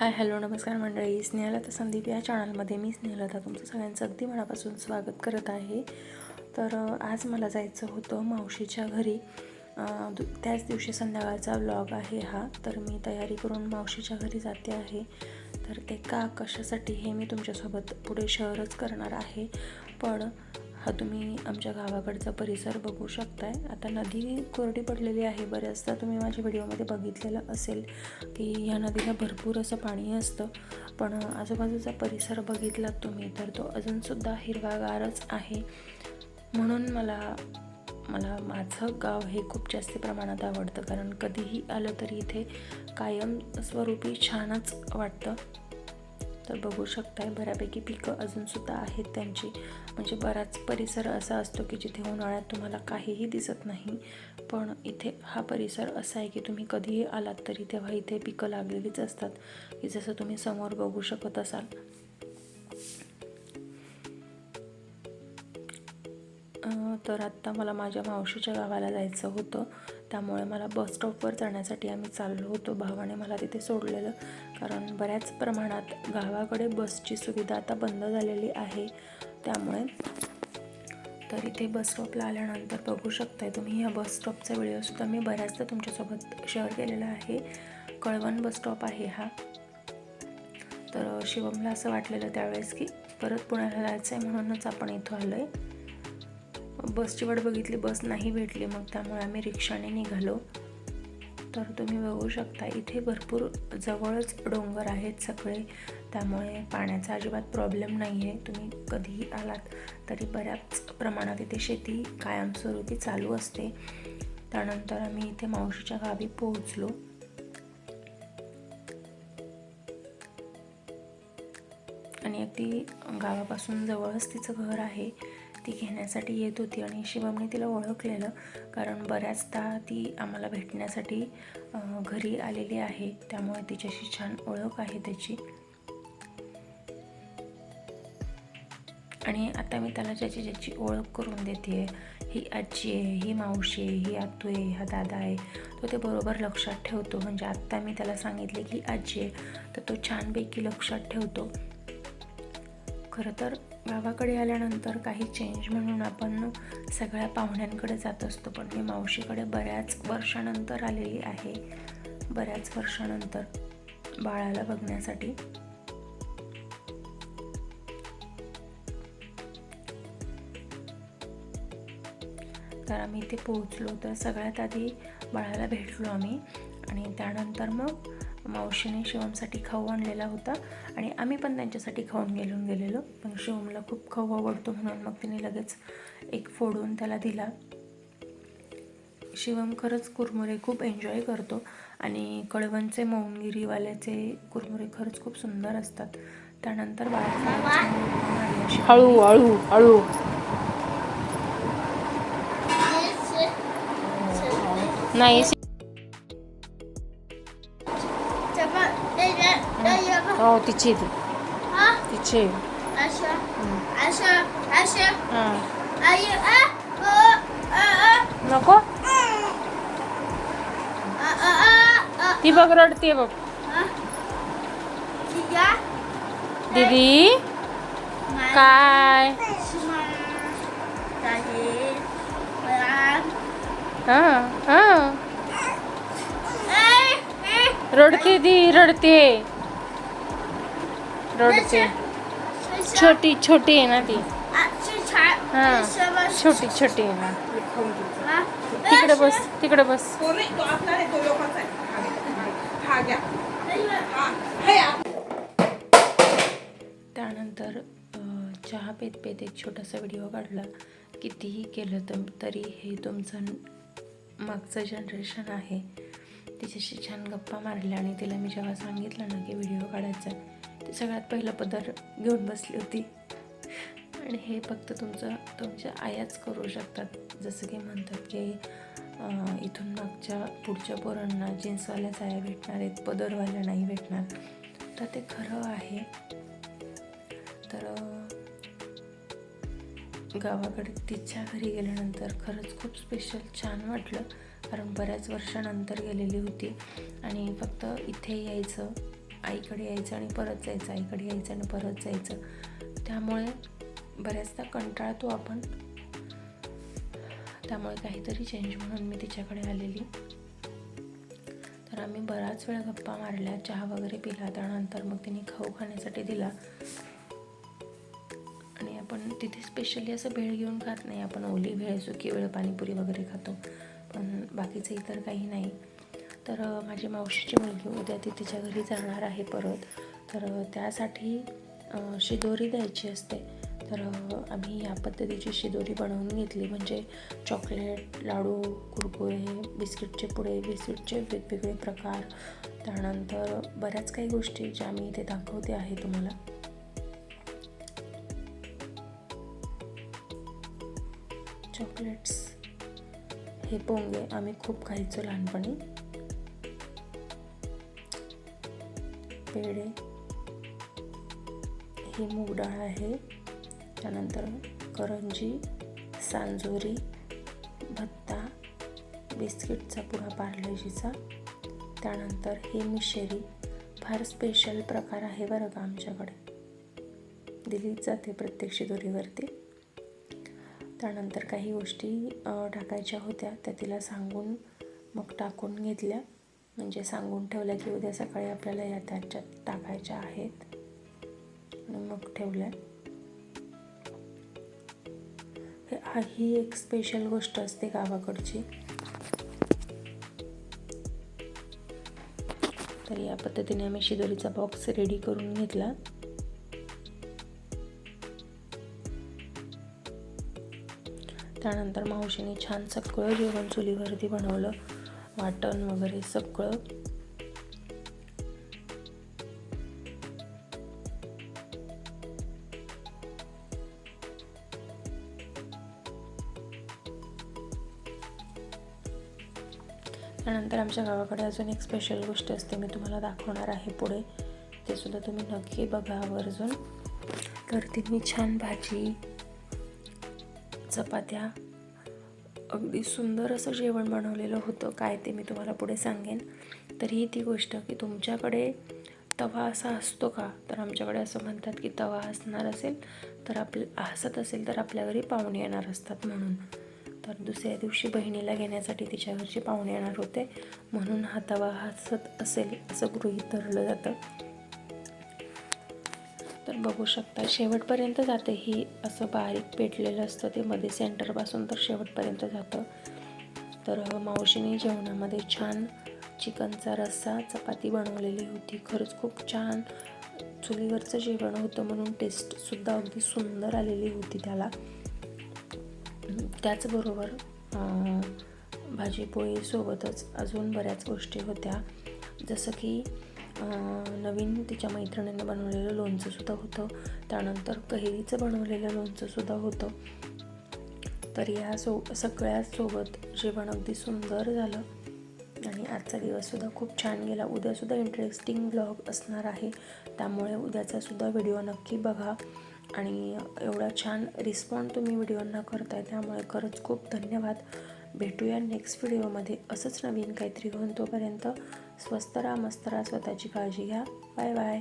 Hi hello नमस्कार मंडळी. स्नेहलता संदीप या चॅनलमध्ये मी स्नेहलता तुमचं सगळ्यांचं अगदी मनापासून स्वागत करत आहे. तर आज मला जायचं होतं मावशीच्या घरी. दु- त्याच दिवशी संध्याकाळचा व्लॉग आहे हा. तर मी तयारी करून मावशीच्या घरी जाते आहे. तर ते का कशासाठी हे मी तुमच्यासोबत पुढे शेअरच करणार आहे. पण हा तुम्ही आमच्या गावाकडचा परिसर बघू शकताय. आता नदी कोरडी पडलेली आहे. बऱ्याचदा तुम्ही माझ्या व्हिडिओमध्ये बघितलेलं असेल की ह्या नदीला भरपूर असं पाणी असतं. पण आजूबाजूचा परिसर बघितलात तुम्ही तर तो अजूनसुद्धा हिरवागारच आहे. म्हणून मला मला माझं गाव हे खूप जास्त प्रमाणात आवडतं. कारण कधीही आलं तरी इथे कायम स्वरूपी छानच वाटतं. तर बघू शकताय बऱ्यापैकी पिकं अजूनसुद्धा आहेत त्यांची. म्हणजे बराच परिसर असा असतो की जिथे उन्हाळ्यात तुम्हाला काहीही दिसत नाही. पण इथे हा परिसर असा आहे की तुम्ही कधीही आलात तरी तेव्हा इथे पिकं लागलेलीच असतात की जसं तुम्ही समोर बघू शकत असाल. तर आत्ता मला माझ्या मावशीच्या गावाला जायचं होतं. त्यामुळे मला बस स्टॉपवर जाण्यासाठी आम्ही चाललो होतो. भावाने मला तिथे सोडलेलं. कारण बऱ्याच प्रमाणात गावाकडे बसची सुविधा आता बंद झालेली आहे. त्यामुळे तर इथे बस स्टॉपला आल्यानंतर बघू शकताय तुम्ही या बस स्टॉपचा व्हिडिओसुद्धा मी बऱ्याचदा तुमच्यासोबत शेअर केलेला आहे. कळवण बस स्टॉप आहे हा. तर शिवमला असं वाटलेलं त्यावेळेस की परत पुण्याला जायचं आहे म्हणूनच आपण इथं आलो आहे बसची वाट बघितली बस नाही भेटली मग त्यामुळे आम्ही रिक्षाने निघालो. तर तुम्ही बघू शकता इथे भरपूर जवळच डोंगर आहेत सगळे. त्यामुळे पाण्याचा अजिबात प्रॉब्लेम नाही आहे तुम्ही कधीही आलात तरी बऱ्याच प्रमाणात इथे शेती कायमस्वरूपी चालू असते. त्यानंतर आम्ही इथे मावशीच्या गावी पोहोचलो. आणि अगदी गावापासून जवळच तिचं घर आहे. ती घेण्यासाठी येत होती आणि शिवमने तिला ओळखलेलं कारण बऱ्याचदा ती आम्हाला भेटण्यासाठी घरी आलेली आहे. त्यामुळे तिच्याशी छान ओळख आहे त्याची. आणि आता मी त्याला ज्याची ज्याची ओळख करून देते ही आजी आहे ही मावशी आहे ही आतू आहे हा दादा आहे तो ते बरोबर लक्षात ठेवतो. म्हणजे आत्ता मी त्याला सांगितले की आजी आहे तर तो छानपैकी लक्षात ठेवतो. खरं तर गावाकडे आल्यानंतर काही चेंज म्हणून आपण सगळ्या पाहुण्यांकडे जात असतो. पण मी मावशीकडे बऱ्याच वर्षानंतर आलेली आहे. बऱ्याच वर्षानंतर बाळाला बघण्यासाठी. तर आम्ही इथे पोहोचलो. तर सगळ्यात आधी बाळाला भेटलो आम्ही. आणि त्यानंतर मग मावशीने शिवमसाठी खाऊ आणलेला होता आणि आम्ही पण त्यांच्यासाठी खाऊन गेलून गेलेलो. पण शिवमला खूप खाऊ आवडतो म्हणून मग तिने लगेच एक फोडून त्याला दिला. शिवम खरंच कुरमुरे खूप एन्जॉय करतो आणि कळवणचे मौनगिरीवाल्याचे कुरमुरे खरंच खूप सुंदर असतात. त्यानंतर हळू हळू हळू. नाही हो तिची ती. तिची नको? ती बघ रडते बघ. दीदी? काय? हां हां. रडते ती रडते रडते. छोटी छोटी आहे ना ती. हां छोटी छोटी आहे ना. तिकडे बस तिकडे बस. त्यानंतर चहा पेत पेत एक छोटासा व्हिडिओ काढला. कितीही केलं तर तरी हे तुमचं मागचं जनरेशन आहे. तिच्याशी छान गप्पा मारल्या आणि तिला मी जेव्हा सांगितलं ना की व्हिडिओ काढायचा आहे सगळ्यात पहिलं पदर घेऊन बसली होती. आणि हे फक्त तुमचं तुमच्या आयाच करू शकतात. जसं की म्हणतात की इथून मागच्या पुढच्या पोरांना जीन्सवाल्या साया भेटणार आहेत पदरवाल्या नाही भेटणार. तर ते खरं आहे. तर गावाकडे तिच्या घरी गेल्यानंतर खरंच खूप स्पेशल छान वाटलं. कारण बऱ्याच वर्षानंतर गेलेली होती. आणि फक्त इथे यायचं. आईकडे यायचं आणि परत जायचं आईकडे यायचं आणि परत जायचं. त्यामुळे बऱ्याचदा कंटाळतो आपण. त्यामुळे काहीतरी चेंज म्हणून मी तिच्याकडे आलेली. तर आम्ही बराच वेळ गप्पा मारल्या चहा वगैरे पिला त्यानंतर मग तिने खाऊ खाण्यासाठी दिला. आणि आपण तिथे स्पेशली असं भेळ घेऊन खात नाही आपण ओली भेळ सुकी वेळ पाणीपुरी वगैरे खातो. पण बाकीचं इतर काही नाही. तर माझी मावशीची मुलगी उद्या ती तिच्या घरी जाणार आहे परत. तर त्यासाठी शिदोरी द्यायची असते. तर आम्ही या पद्धतीची शिदोरी बनवून घेतली. म्हणजे चॉकलेट लाडू कुरकुरे बिस्किटचे पुडे बिस्किटचे वेगवेगळे प्रकार. त्यानंतर बऱ्याच काही गोष्टी ज्या मी इथे दाखवते आहे तुम्हाला. चॉकलेट्स. हे पोंगे आम्ही खूप खायचो लहानपणी. पेढे ही मूग डाळ आहे. त्यानंतर करंजी सांजोरी भत्ता बिस्किटचा पुडा पार्लेजीचा. त्यानंतर ही मिशेरी फार स्पेशल प्रकार आहे बरं का आमच्याकडे. दिलीच जाते प्रत्येक शिदोरीवरती त्यानंतर काही गोष्टी टाकायच्या होत्या त्या तिला सांगून मग टाकून घेतल्या. म्हणजे सांगून ठेवलं की उद्या सकाळी आपल्याला या त्याच्यात टाकायच्या आहेत. मग ठेवलं हा- ही एक स्पेशल गोष्ट असते गावाकडची. तर या पद्धतीने आम्ही शिदोरीचा बॉक्स रेडी करून घेतला. त्यानंतर मावशीने छान सगळं जेवण चुलीवरती बनवलं. वाटण वगैरे सगळं. त्यानंतर आमच्या गावाकडे अजून एक स्पेशल गोष्ट असते मी तुम्हाला दाखवणार आहे पुढे. ते सुद्धा तुम्ही नक्की बघा आवर्जून. तर ती छान भाजी चपात्या अगदी सुंदर असं जेवण बनवलेलं होतं. काय ते मी तुम्हाला पुढे सांगेन. तर ही ती गोष्ट की तुमच्याकडे तवा असा असतो का? तर आमच्याकडे असं म्हणतात की तवा असणार असेल तर आपल्या हसत असेल तर आपल्या घरी पाहुणे येणार असतात म्हणून. तर दुसऱ्या दिवशी बहिणीला घेण्यासाठी तिच्या घरचे पाहुणे येणार होते. म्हणून हा तवा हसत असेल असं गृहीत धरलं जातं. तर बघू शकता. शेवटपर्यंत जाते ही असं बारीक पेटलेलं असतं ते मध्ये सेंटरपासून तर शेवटपर्यंत जातं. तर मावशीने जेवणामध्ये छान चिकनचा रस्सा चपाती बनवलेली होती. खरंच खूप छान चुलीवरचं जेवण होतं म्हणून टेस्टसुद्धा अगदी सुंदर आलेली होती त्याला. त्याचबरोबर भाजीपोळीसोबतच अजून बऱ्याच गोष्टी होत्या. जसं की नवीन तिच्या मैत्रिणीनं बनवलेलं लोणचंसुद्धा होतं. त्यानंतर कैरीचं बनवलेलं लोणचंसुद्धा होतं. तर या सो सगळ्यासोबत जेवण अगदी सुंदर झालं. आणि आजचा दिवससुद्धा खूप छान गेला. उद्यासुद्धा इंटरेस्टिंग ब्लॉग असणार आहे. त्यामुळे उद्याचासुद्धा व्हिडिओ नक्की बघा. आणि एवढा छान रिस्पॉन्ड तुम्ही व्हिडिओंना करताय त्यामुळे खरंच खूप धन्यवाद. भेटूया नेक्स्ट व्हिडिओमध्ये असंच नवीन काहीतरी घेऊन तोपर्यंत स्वस्त राहा मस्त राहा स्वतःची काळजी घ्या. Bye bye.